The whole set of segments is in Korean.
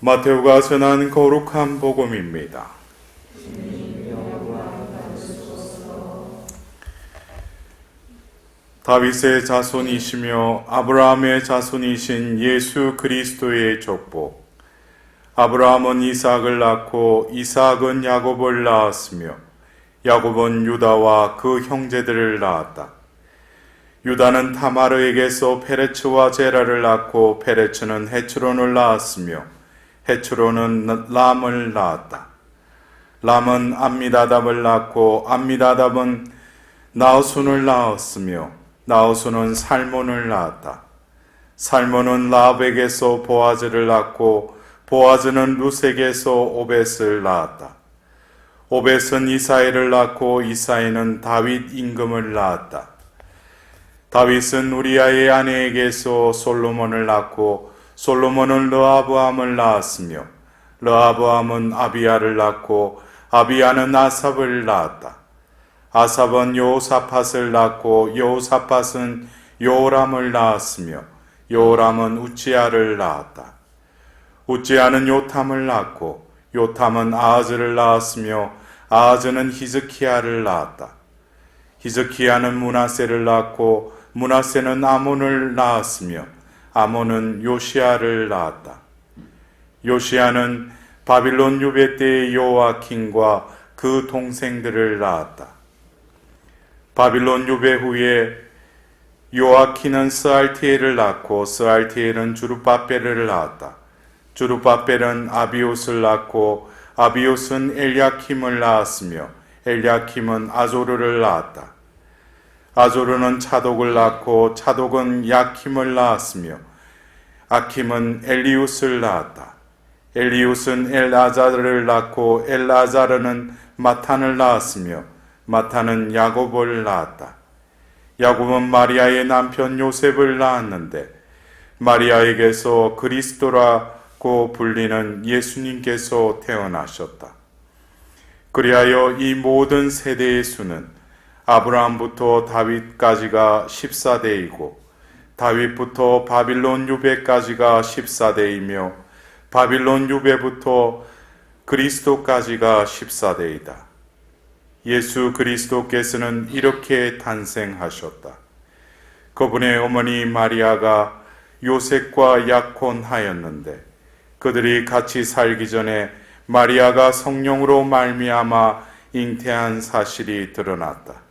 마테오가 전한 거룩한 복음입니다. 다윗의 자손이시며 아브라함의 자손이신 예수 그리스도의 족보. 아브라함은 이삭을 낳고 이삭은 야곱을 낳았으며 야곱은 유다와 그 형제들을 낳았다. 유다는 타마르에게서 페레츠와 제라를 낳고 페레츠는 헤츠론을 낳았으며 헤츠론은 람을 낳았다. 람은 암미다답을 낳고 암미다답은 나우순을 낳았으며 나우순은 살몬을 낳았다. 살몬은 라합에게서 보아즈를 낳고 보아즈는 루색에서 오벳을 낳았다. 오벳은 이사이를 낳고 이사이는 다윗 임금을 낳았다. 다윗은 우리아의 아내에게서 솔로몬을 낳고 솔로몬은 르아브함을 낳았으며 르아브함은 아비야를 낳고 아비야는 아삽을 낳았다. 아삽은 요사팟을 낳고 요사팟은 요람을 낳았으며 요람은 우치야를 낳았다. 우치야는 요탐을 낳고 요탐은 아하즈를 낳았으며 아하즈는 히즈키야를 낳았다. 히즈키야는 문하세를 낳고 문하세는 아몬을 낳았으며 아몬은 요시야를 낳았다. 요시야는 바빌론 유배 때의 요아킨과 그 동생들을 낳았다. 바빌론 유배 후에 요아킨은 스알티엘을 낳고 스알티엘은 주루바벨을 낳았다. 주루바벨은 아비옷을 낳고 아비옷은 엘야킴을 낳았으며 엘야킴은 아조르를 낳았다. 아조르는 차독을 낳고 차독은 야킴을 낳았으며 아킴은 엘리우스를 낳았다. 엘리우스는 엘아자르를 낳고 엘아자르는 마탄을 낳았으며 마탄은 야곱을 낳았다. 야곱은 마리아의 남편 요셉을 낳았는데 마리아에게서 그리스도라고 불리는 예수님께서 태어나셨다. 그리하여 이 모든 세대의 수는 아브라함부터 다윗까지가 14대이고 다윗부터 바빌론 유배까지가 14대이며 바빌론 유배부터 그리스도까지가 14대이다. 예수 그리스도께서는 이렇게 탄생하셨다. 그분의 어머니 마리아가 요셉과 약혼하였는데 그들이 같이 살기 전에 마리아가 성령으로 말미암아 잉태한 사실이 드러났다.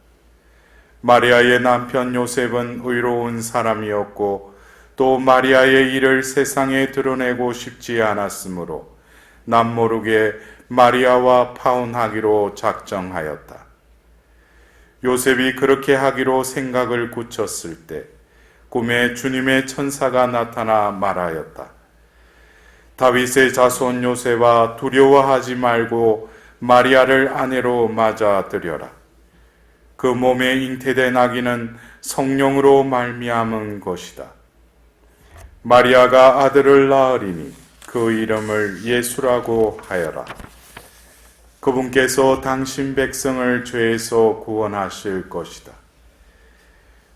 마리아의 남편 요셉은 의로운 사람이었고 또 마리아의 일을 세상에 드러내고 싶지 않았으므로 남모르게 마리아와 파혼하기로 작정하였다. 요셉이 그렇게 하기로 생각을 굳혔을 때 꿈에 주님의 천사가 나타나 말하였다. 다윗의 자손 요셉아 두려워하지 말고 마리아를 아내로 맞아들여라. 그 몸에 잉태된 아기는 성령으로 말미암은 것이다. 마리아가 아들을 낳으리니 그 이름을 예수라고 하여라. 그분께서 당신 백성을 죄에서 구원하실 것이다.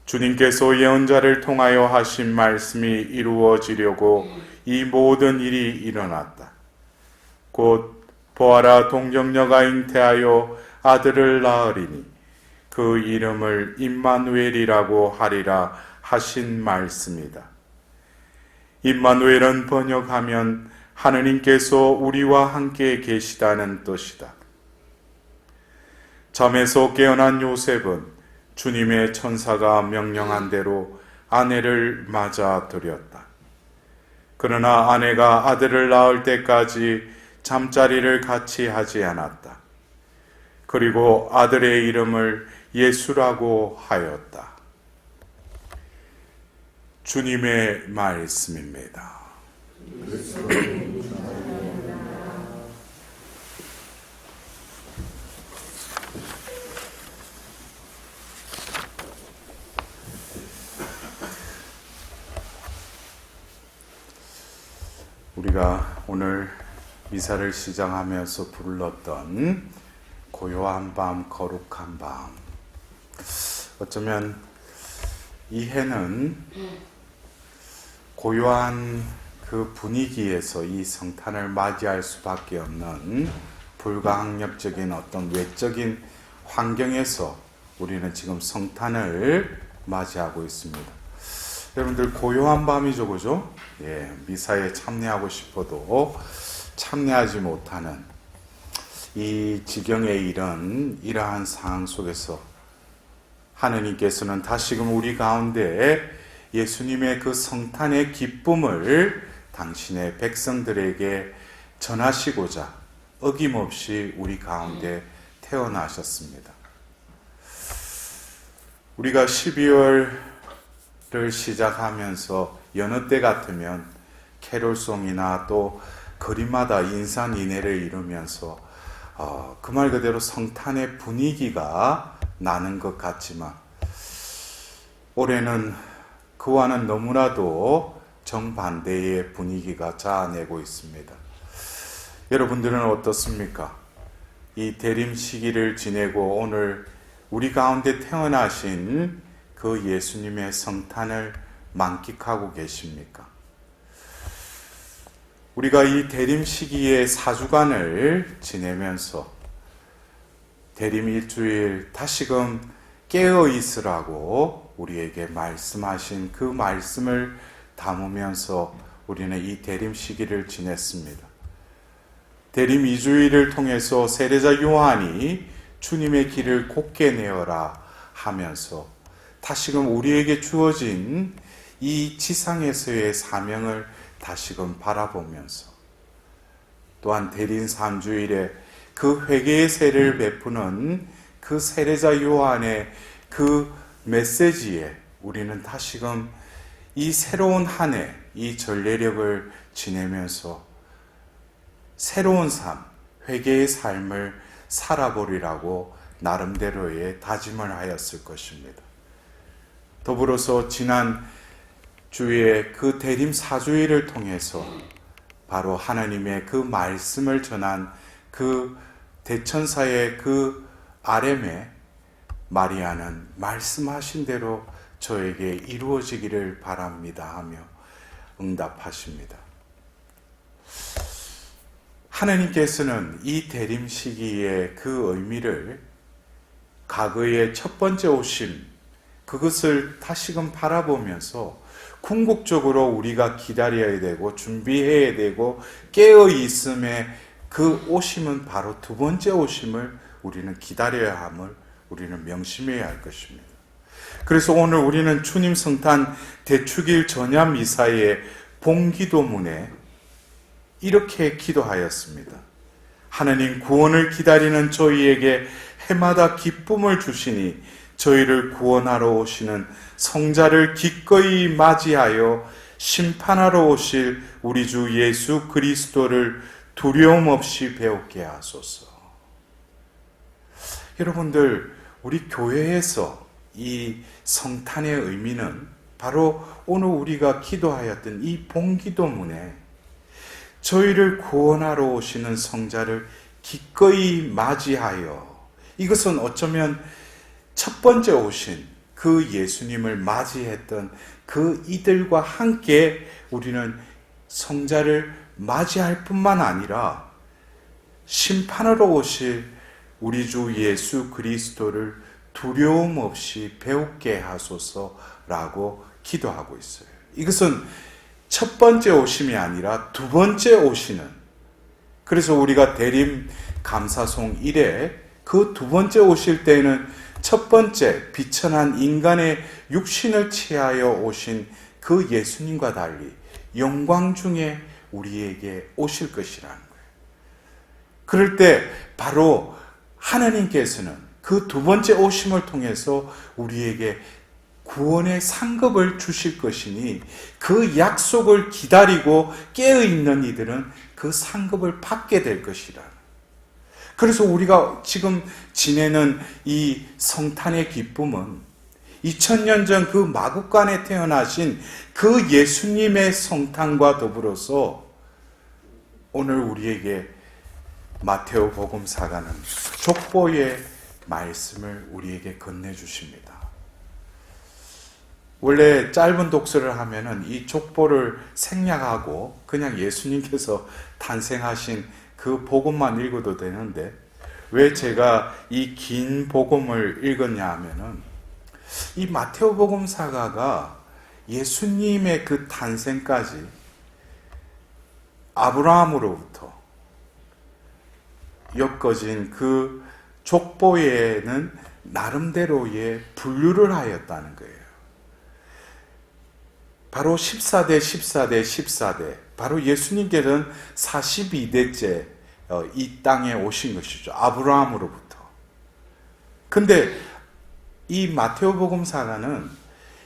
주님께서 예언자를 통하여 하신 말씀이 이루어지려고 이 모든 일이 일어났다. 곧 보아라 동정녀가 잉태하여 아들을 낳으리니 그 이름을 임마누엘이라고 하리라 하신 말씀이다. 임마누엘은 번역하면 하느님께서 우리와 함께 계시다는 뜻이다. 잠에서 깨어난 요셉은 주님의 천사가 명령한 대로 아내를 맞아 들였다. 그러나 아내가 아들을 낳을 때까지 잠자리를 같이 하지 않았다. 그리고 아들의 이름을 예수라고 하였다. 주님의 말씀입니다. 우리가 오늘 미사를 시작하면서 불렀던 고요한 밤, 거룩한 밤. 어쩌면 이 해는 고요한 그 분위기에서 이 성탄을 맞이할 수밖에 없는 불가항력적인 어떤 외적인 환경에서 우리는 지금 성탄을 맞이하고 있습니다. 여러분들 고요한 밤이죠, 그죠? 예, 미사에 참여하고 싶어도 참여하지 못하는 이 지경에 이른 이러한 상황 속에서 하느님께서는 다시금 우리 가운데 예수님의 그 성탄의 기쁨을 당신의 백성들에게 전하시고자 어김없이 우리 가운데 태어나셨습니다. 우리가 12월을 시작하면서 여느 때 같으면 캐롤송이나 또 거리마다 인산인해를 이루면서 어, 그 말 그대로 성탄의 분위기가 나는 것 같지만 올해는 그와는 너무나도 정반대의 분위기가 자아내고 있습니다. 여러분들은 어떻습니까? 이 대림 시기를 지내고 오늘 우리 가운데 태어나신 그 예수님의 성탄을 만끽하고 계십니까? 우리가 이 대림 시기의 사주간을 지내면서 대림 일주일 다시금 깨어 있으라고 우리에게 말씀하신 그 말씀을 담으면서 우리는 이 대림 시기를 지냈습니다. 대림 이주일을 통해서 세례자 요한이 주님의 길을 곱게 내어라 하면서 다시금 우리에게 주어진 이 지상에서의 사명을 다시금 바라보면서 또한 대린 3주일에 그 회개의 세를 베푸는 그 세례자 요한의 그 메시지에 우리는 다시금 이 새로운 한 해, 이 전례력을 지내면서 새로운 삶, 회개의 삶을 살아보리라고 나름대로의 다짐을 하였을 것입니다. 더불어서 지난 주의 그 대림 사주일을 통해서 바로 하나님의 그 말씀을 전한 그 대천사의 그 아렘에 마리아는 말씀하신 대로 저에게 이루어지기를 바랍니다 하며 응답하십니다. 하나님께서는 이 대림 시기의 그 의미를 과거의 첫 번째 오심, 그것을 다시금 바라보면서 궁극적으로 우리가 기다려야 되고 준비해야 되고 깨어 있음에 그 오심은 바로 두 번째 오심을 우리는 기다려야 함을 우리는 명심해야 할 것입니다. 그래서 오늘 우리는 주님 성탄 대축일 전야 미사의 봉기도문에 이렇게 기도하였습니다. 하나님 구원을 기다리는 저희에게 해마다 기쁨을 주시니 저희를 구원하러 오시는 성자를 기꺼이 맞이하여 심판하러 오실 우리 주 예수 그리스도를 두려움 없이 배웠게 하소서. 여러분들, 우리 교회에서 이 성탄의 의미는 바로 오늘 우리가 기도하였던 이 봉기도문에 저희를 구원하러 오시는 성자를 기꺼이 맞이하여 이것은 어쩌면 첫 번째 오신 그 예수님을 맞이했던 그 이들과 함께 우리는 성자를 맞이할 뿐만 아니라 심판하러 오실 우리 주 예수 그리스도를 두려움 없이 배우게 하소서라고 기도하고 있어요. 이것은 첫 번째 오심이 아니라 두 번째 오시는 그래서 우리가 대림 감사송 1에 그 두 번째 오실 때에는 첫 번째 비천한 인간의 육신을 취하여 오신 그 예수님과 달리 영광 중에 우리에게 오실 것이라는 거예요. 그럴 때 바로 하나님께서는 그 두 번째 오심을 통해서 우리에게 구원의 상급을 주실 것이니 그 약속을 기다리고 깨어 있는 이들은 그 상급을 받게 될 것이라. 그래서 우리가 지금 지내는 이 성탄의 기쁨은 2000년 전 그 마국간에 태어나신 그 예수님의 성탄과 더불어서 오늘 우리에게 마테오 복음사가는 족보의 말씀을 우리에게 건네주십니다. 원래 짧은 독서를 하면은 이 족보를 생략하고 그냥 예수님께서 탄생하신 그 복음만 읽어도 되는데 왜 제가 이 긴 복음을 읽었냐 하면은 이 마테오 복음 사가가 예수님의 그 탄생까지 아브라함으로부터 엮어진 그 족보에는 나름대로의 분류를 하였다는 거예요. 바로 14대, 14대, 14대. 바로 예수님께서는 42대째 어, 이 땅에 오신 것이죠. 아브라함으로부터. 근데 이 마테오 복음 사가는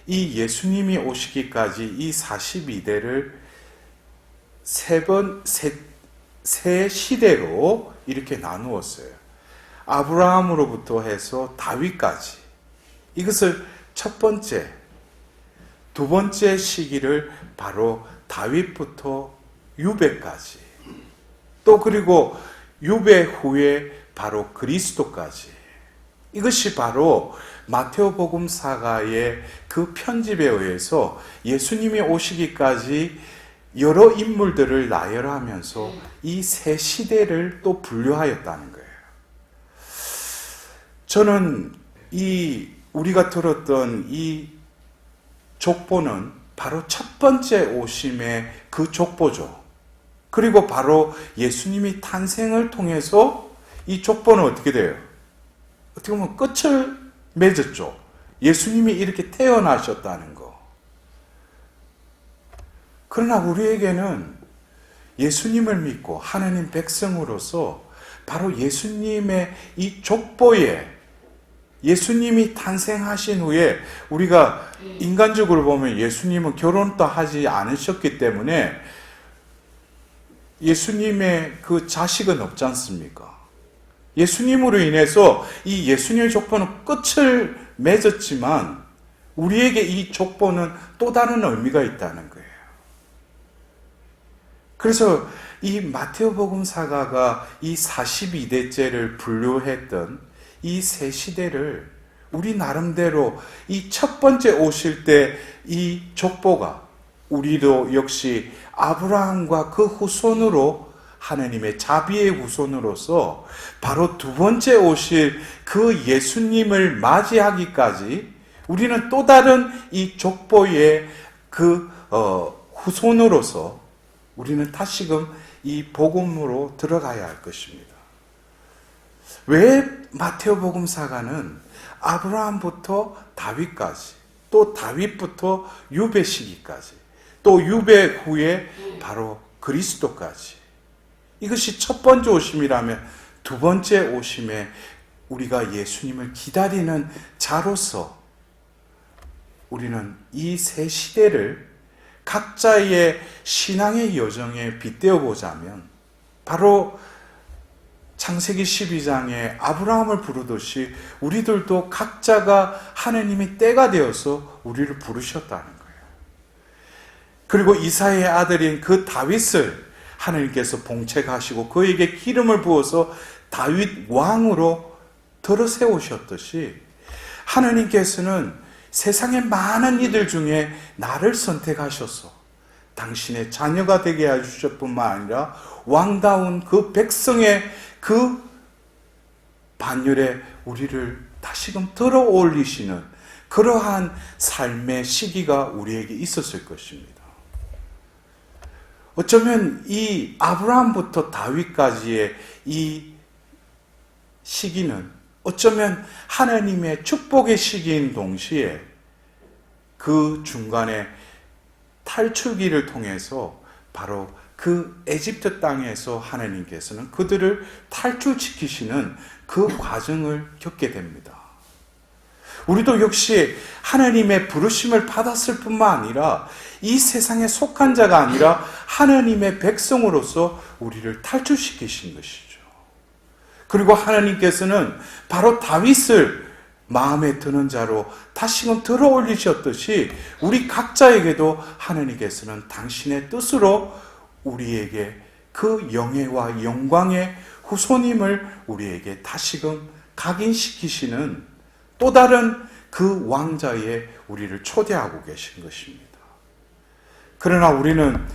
이 예수님이 오시기까지 이 42대를 세 번, 세, 세 시대로 이렇게 나누었어요. 아브라함으로부터 해서 다윗까지. 이것을 첫 번째, 두 번째 시기를 바로 다윗부터 유배까지. 또 그리고 유배 후에 바로 그리스도까지. 이것이 바로 마테오 복음 사가의 그 편집에 의해서 예수님이 오시기까지 여러 인물들을 나열하면서 이 세 시대를 또 분류하였다는 거예요. 저는 이 우리가 들었던 이 족보는 바로 첫 번째 오심의 그 족보죠. 그리고 바로 예수님이 탄생을 통해서 이 족보는 어떻게 돼요? 어떻게 보면 끝을 맺었죠. 예수님이 이렇게 태어나셨다는 거. 그러나 우리에게는 예수님을 믿고 하나님 백성으로서 바로 예수님의 이 족보에 예수님이 탄생하신 후에 우리가 인간적으로 보면 예수님은 결혼도 하지 않으셨기 때문에 예수님의 그 자식은 없지 않습니까? 예수님으로 인해서 이 예수님의 족보는 끝을 맺었지만 우리에게 이 족보는 또 다른 의미가 있다는 거예요. 그래서 이 마테오 복음 사가가 이 42대째를 분류했던 이 세 시대를 우리 나름대로 이 첫 번째 오실 때 이 족보가 우리도 역시 아브라함과 그 후손으로 하나님의 자비의 후손으로서 바로 두 번째 오실 그 예수님을 맞이하기까지 우리는 또 다른 이 족보의 그 어, 후손으로서 우리는 다시금 이 복음으로 들어가야 할 것입니다. 왜 마테오 복음 사가는 아브라함부터 다윗까지 또 다윗부터 유배 시기까지 또 유배 후에 바로 그리스도까지 이것이 첫 번째 오심이라면 두 번째 오심에 우리가 예수님을 기다리는 자로서 우리는 이 세 시대를 각자의 신앙의 여정에 빗대어 보자면 바로 창세기 12장에 아브라함을 부르듯이 우리들도 각자가 하나님의 때가 되어서 우리를 부르셨다는 거예요. 그리고 이사의 아들인 그 다윗을 하나님께서 봉책하시고 그에게 기름을 부어서 다윗 왕으로 들어 세우셨듯이 하나님께서는 세상의 많은 이들 중에 나를 선택하셔서 당신의 자녀가 되게 해주실 뿐만 아니라 왕다운 그 백성의 그 반열에 우리를 다시금 들어 올리시는 그러한 삶의 시기가 우리에게 있었을 것입니다. 어쩌면 이 아브라함부터 다윗까지의 이 시기는 어쩌면 하나님의 축복의 시기인 동시에 그 중간에 탈출기를 통해서 바로 그 에집트 땅에서 하나님께서는 그들을 탈출시키시는 그 과정을 겪게 됩니다. 우리도 역시 하나님의 부르심을 받았을 뿐만 아니라 이 세상에 속한 자가 아니라 하나님의 백성으로서 우리를 탈출시키신 것이죠. 그리고 하나님께서는 바로 다윗을 마음에 드는 자로 다시금 들어 올리셨듯이 우리 각자에게도 하나님께서는 당신의 뜻으로 우리에게 그 영예와 영광의 후손임을 우리에게 다시금 각인시키시는 또 다른 그 왕자에 우리를 초대하고 계신 것입니다. 그러나 우리는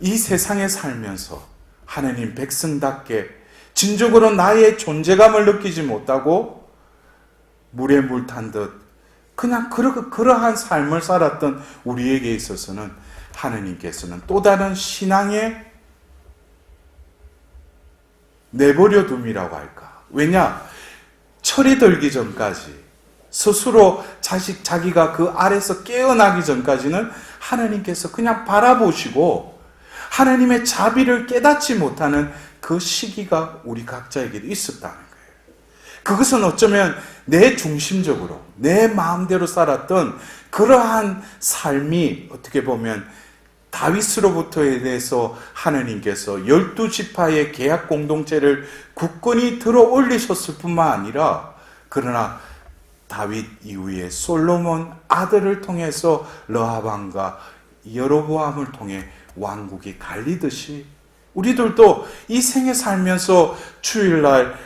이 세상에 살면서 하느님 백성답게 진정으로 나의 존재감을 느끼지 못하고 물에 물 탄 듯 그냥 그러, 그러한 삶을 살았던 우리에게 있어서는 하느님께서는 또 다른 신앙의 내버려 둠이라고 할까. 왜냐? 철이 들기 전까지 스스로 자식, 자기가 그 아래서 깨어나기 전까지는 하나님께서 그냥 바라보시고 하나님의 자비를 깨닫지 못하는 그 시기가 우리 각자에게도 있었다는 거예요. 그것은 어쩌면 내 중심적으로, 내 마음대로 살았던 그러한 삶이 어떻게 보면 다윗으로부터에 대해서 하나님께서 열두 지파의 계약 공동체를 굳건히 들어 올리셨을 뿐만 아니라 그러나 다윗 이후에 솔로몬 아들을 통해서 러하방과 여로보암을 통해 왕국이 갈리듯이 우리들도 이 생에 살면서 주일날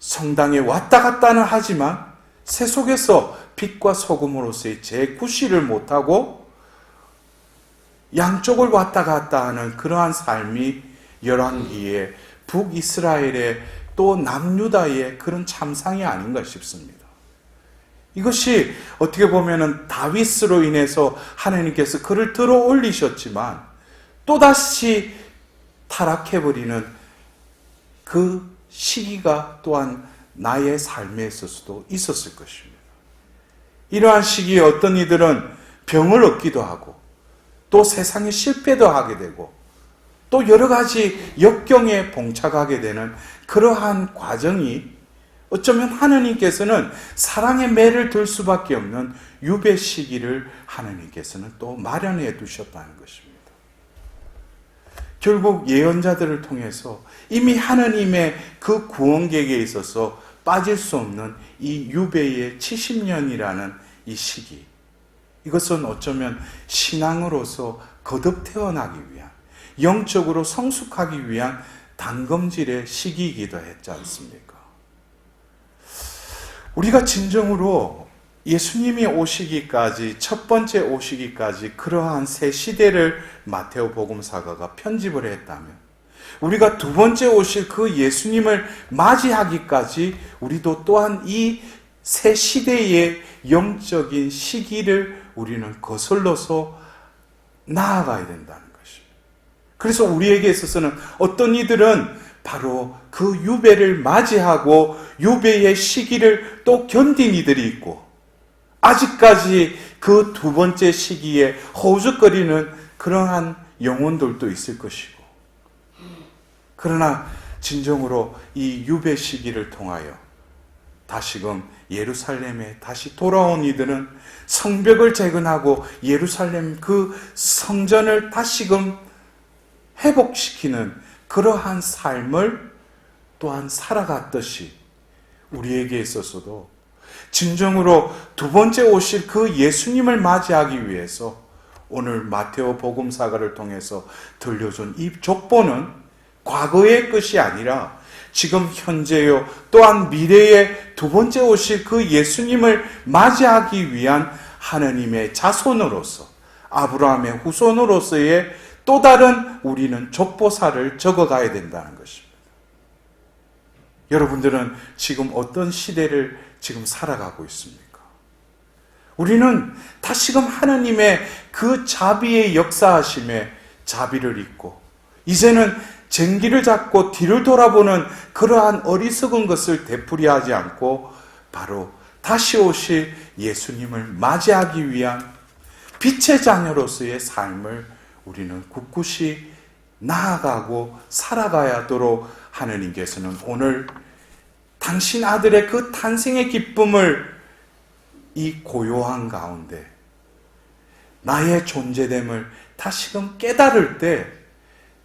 성당에 왔다 갔다는 하지만 새 속에서 빛과 소금으로서의 재구시를 못하고 양쪽을 왔다 갔다 하는 그러한 삶이 열왕기에 북이스라엘의 또 남유다의 그런 참상이 아닌가 싶습니다. 이것이 어떻게 보면은 다윗으로 인해서 하나님께서 그를 들어 올리셨지만 또다시 타락해버리는 그 시기가 또한 나의 삶에 있어서도 있었을 것입니다. 이러한 시기에 어떤 이들은 병을 얻기도 하고 또 세상에 실패도 하게 되고 또 여러 가지 역경에 봉착하게 되는 그러한 과정이 어쩌면 하느님께서는 사랑의 매를 들 수밖에 없는 유배 시기를 하느님께서는 또 마련해 두셨다는 것입니다. 결국 예언자들을 통해서 이미 하느님의 그 구원 계획에 있어서 빠질 수 없는 이 유배의 70년이라는 이 시기. 이것은 어쩌면 신앙으로서 거듭 태어나기 위한, 영적으로 성숙하기 위한 단검질의 시기이기도 했지 않습니까? 우리가 진정으로 예수님이 오시기까지 첫 번째 오시기까지 그러한 새 시대를 마테오 복음사가가 편집을 했다면 우리가 두 번째 오실 그 예수님을 맞이하기까지 우리도 또한 이 새 시대의 영적인 시기를 우리는 거슬러서 나아가야 된다는 것입니다. 그래서 우리에게 있어서는 어떤 이들은 바로 그 유배를 맞이하고 유배의 시기를 또 견딘 이들이 있고 아직까지 그 두 번째 시기에 허우적거리는 그러한 영혼들도 있을 것이고 그러나 진정으로 이 유배 시기를 통하여 다시금 예루살렘에 다시 돌아온 이들은 성벽을 재건하고 예루살렘 그 성전을 다시금 회복시키는 그러한 삶을 또한 살아갔듯이 우리에게 있어서도 진정으로 두 번째 오실 그 예수님을 맞이하기 위해서 오늘 마테오 복음사가를 통해서 들려준 이 족보는 과거의 것이 아니라 지금 현재요 또한 미래의 두 번째 오실 그 예수님을 맞이하기 위한 하느님의 자손으로서 아브라함의 후손으로서의 또 다른 우리는 족보사를 적어가야 된다는 것입니다. 여러분들은 지금 어떤 시대를 지금 살아가고 있습니까? 우리는 다시금 하나님의 그 자비의 역사하심에 자비를 잊고 이제는 쟁기를 잡고 뒤를 돌아보는 그러한 어리석은 것을 되풀이하지 않고 바로 다시 오실 예수님을 맞이하기 위한 빛의 자녀로서의 삶을 우리는 굳굳이 나아가고 살아가야 하도록 하느님께서는 오늘 당신 아들의 그 탄생의 기쁨을 이 고요한 가운데 나의 존재됨을 다시금 깨달을 때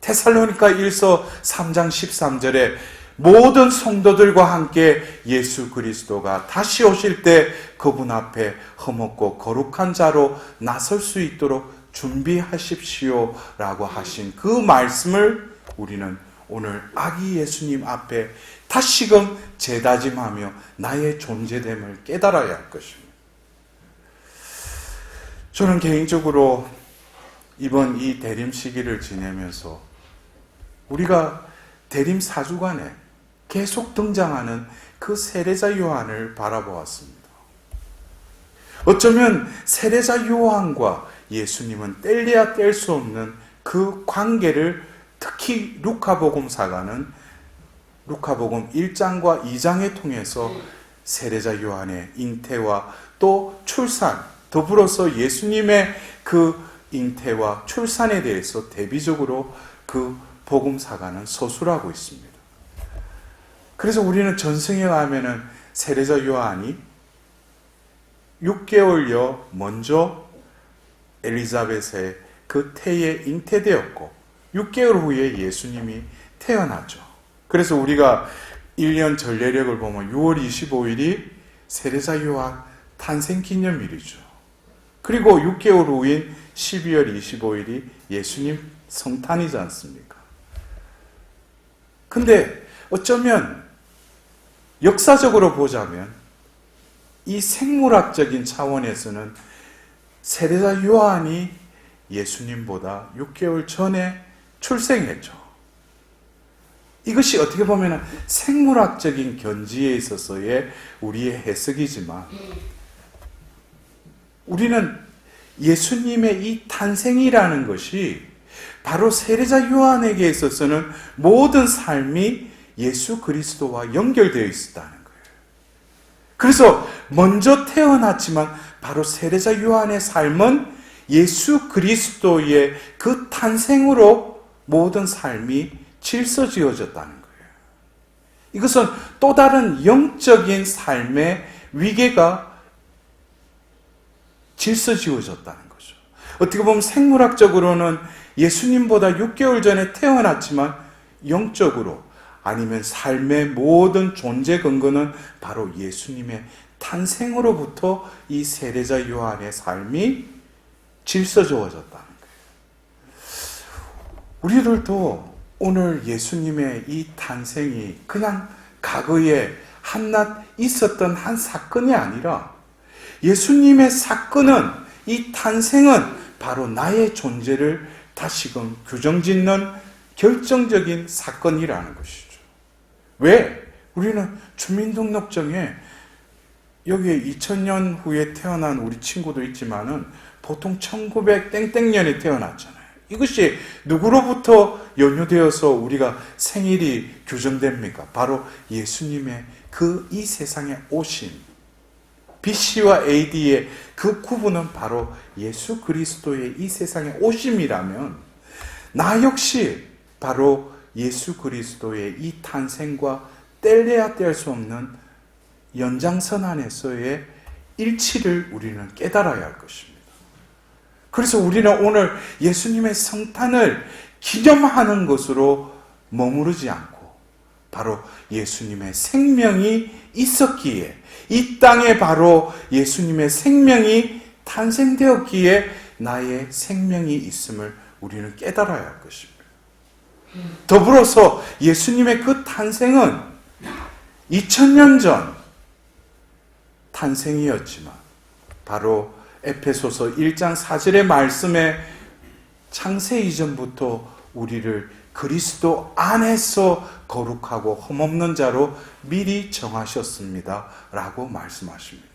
테살로니가 1서 3장 13절에 모든 성도들과 함께 예수 그리스도가 다시 오실 때 그분 앞에 험없고 거룩한 자로 나설 수 있도록 준비하십시오 라고 하신 그 말씀을 우리는 오늘 아기 예수님 앞에 다시금 재다짐하며 나의 존재됨을 깨달아야 할 것입니다. 저는 개인적으로 이번 이 대림 시기를 지내면서 우리가 대림 사주간에 계속 등장하는 그 세례자 요한을 바라보았습니다. 어쩌면 세례자 요한과 예수님은 뗄래야 뗄 수 없는 그 관계를 특히 루카복음 사가는 루카복음 1장과 2장에 통해서 세례자 요한의 잉태와 또 출산 더불어서 예수님의 그 잉태와 출산에 대해서 대비적으로 그 복음사가는 서술하고 있습니다. 그래서 우리는 전승에 가면은 세례자 요한이 6개월여 먼저 엘리자벳의 그 태에 잉태되었고 6개월 후에 예수님이 태어났죠. 그래서 우리가 1년 전례력을 보면 6월 25일이 세례자 요한 탄생 기념일이죠. 그리고 6개월 후인 12월 25일이 예수님 성탄이지 않습니까? 근데 어쩌면 역사적으로 보자면 이 생물학적인 차원에서는 세례자 요한이 예수님보다 6개월 전에 출생했죠. 이것이 어떻게 보면 생물학적인 견지에 있어서의 우리의 해석이지만 우리는 예수님의 이 탄생이라는 것이 바로 세례자 요한에게 있어서는 모든 삶이 예수 그리스도와 연결되어 있었다는 거예요. 그래서 먼저 태어났지만 바로 세례자 요한의 삶은 예수 그리스도의 그 탄생으로 모든 삶이 질서 지어졌다는 거예요. 이것은 또 다른 영적인 삶의 위계가 질서 지어졌다는 거죠. 어떻게 보면 생물학적으로는 예수님보다 6개월 전에 태어났지만 영적으로 아니면 삶의 모든 존재 근거는 바로 예수님의 탄생으로부터 이 세례자 요한의 삶이 질서주어졌다는 거예요. 우리들도 오늘 예수님의 이 탄생이 그냥 과거에 한낱 있었던 한 사건이 아니라 예수님의 사건은 이 탄생은 바로 나의 존재를 다시금 규정짓는 결정적인 사건이라는 것이죠. 왜? 우리는 주민등록증에 여기에 2000년 후에 태어난 우리 친구도 있지만은 보통 1900 땡땡년에 태어났잖아요. 이것이 누구로부터 연유되어서 우리가 생일이 규정됩니까? 바로 예수님의 그 이 세상에 오신 BC와 AD의 그 구분은 바로 예수 그리스도의 이 세상에 오심이라면 나 역시 바로 예수 그리스도의 이 탄생과 뗄래야 뗄 수 없는 연장선 안에서의 일치를 우리는 깨달아야 할 것입니다. 그래서 우리는 오늘 예수님의 성탄을 기념하는 것으로 머무르지 않고 바로 예수님의 생명이 있었기에 이 땅에 바로 예수님의 생명이 탄생되었기에 나의 생명이 있음을 우리는 깨달아야 할 것입니다. 더불어서 예수님의 그 탄생은 2000년 전 탄생이었지만 바로 에페소서 1장 4절의 말씀에 창세 이전부터 우리를 그리스도 안에서 거룩하고 흠없는 자로 미리 정하셨습니다. 라고 말씀하십니다.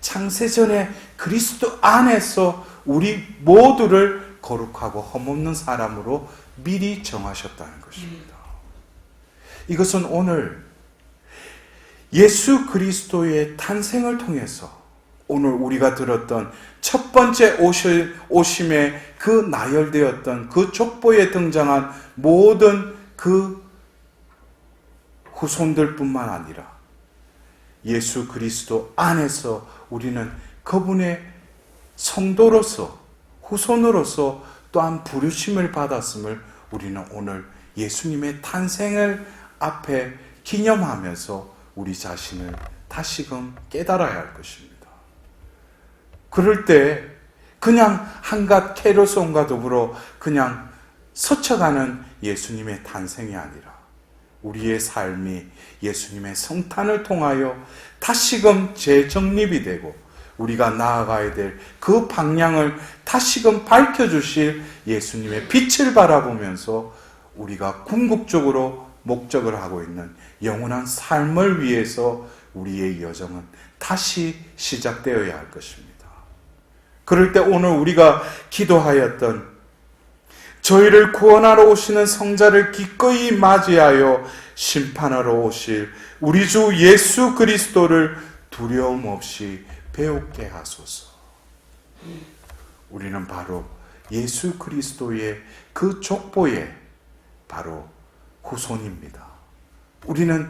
창세전에 그리스도 안에서 우리 모두를 거룩하고 흠없는 사람으로 미리 정하셨다는 것입니다. 이것은 오늘 예수 그리스도의 탄생을 통해서 오늘 우리가 들었던 첫 번째 오실, 오심에 그 나열되었던 그 족보에 등장한 모든 그 후손들 뿐만 아니라 예수 그리스도 안에서 우리는 그분의 성도로서 후손으로서 또한 부르심을 받았음을 우리는 오늘 예수님의 탄생을 앞에 기념하면서 우리 자신을 다시금 깨달아야 할 것입니다. 그럴 때 그냥 한갓 캐롤송과 더불어 그냥 스쳐가는 예수님의 탄생이 아니라 우리의 삶이 예수님의 성탄을 통하여 다시금 재정립이 되고 우리가 나아가야 될 그 방향을 다시금 밝혀주실 예수님의 빛을 바라보면서 우리가 궁극적으로 목적을 하고 있는 영원한 삶을 위해서 우리의 여정은 다시 시작되어야 할 것입니다. 그럴 때 오늘 우리가 기도하였던 저희를 구원하러 오시는 성자를 기꺼이 맞이하여 심판하러 오실 우리 주 예수 그리스도를 두려움 없이 배우게 하소서. 우리는 바로 예수 그리스도의 그 족보의 바로 후손입니다. 우리는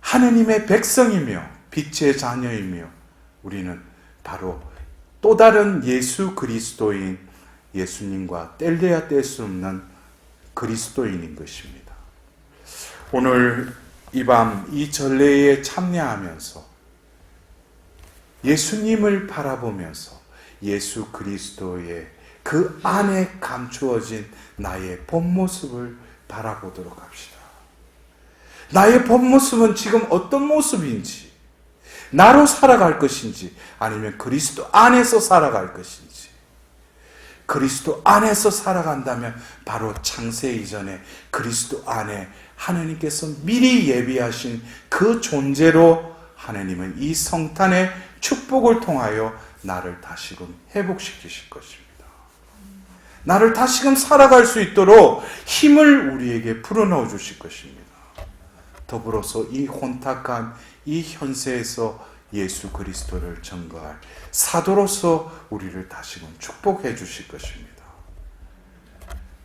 하느님의 백성이며 빛의 자녀이며 우리는 바로 또 다른 예수 그리스도인 예수님과 뗄래야 뗄 수 없는 그리스도인인 것입니다. 오늘 이 밤 이 전례에 참여하면서 예수님을 바라보면서 예수 그리스도의 그 안에 감추어진 나의 본 모습을 바라보도록 합시다. 나의 본 모습은 지금 어떤 모습인지, 나로 살아갈 것인지, 아니면 그리스도 안에서 살아갈 것인지, 그리스도 안에서 살아간다면 바로 창세 이전에 그리스도 안에 하나님께서 미리 예비하신 그 존재로 하나님은 이 성탄의 축복을 통하여 나를 다시금 회복시키실 것입니다. 나를 다시금 살아갈 수 있도록 힘을 우리에게 불어넣어 주실 것입니다. 더불어서 이 혼탁한 이 현세에서 예수 그리스도를 증거할 사도로서 우리를 다시금 축복해 주실 것입니다.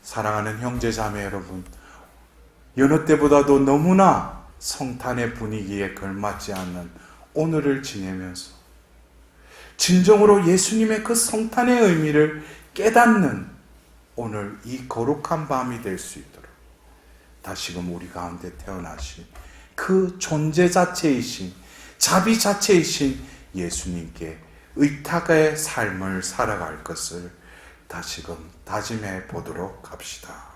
사랑하는 형제 자매 여러분, 여느 때보다도 너무나 성탄의 분위기에 걸맞지 않는 오늘을 지내면서 진정으로 예수님의 그 성탄의 의미를 깨닫는 오늘 이 거룩한 밤이 될 수 있도록 다시금 우리 가운데 태어나신 그 존재 자체이신 자비 자체이신 예수님께 의탁의 삶을 살아갈 것을 다시금 다짐해 보도록 합시다.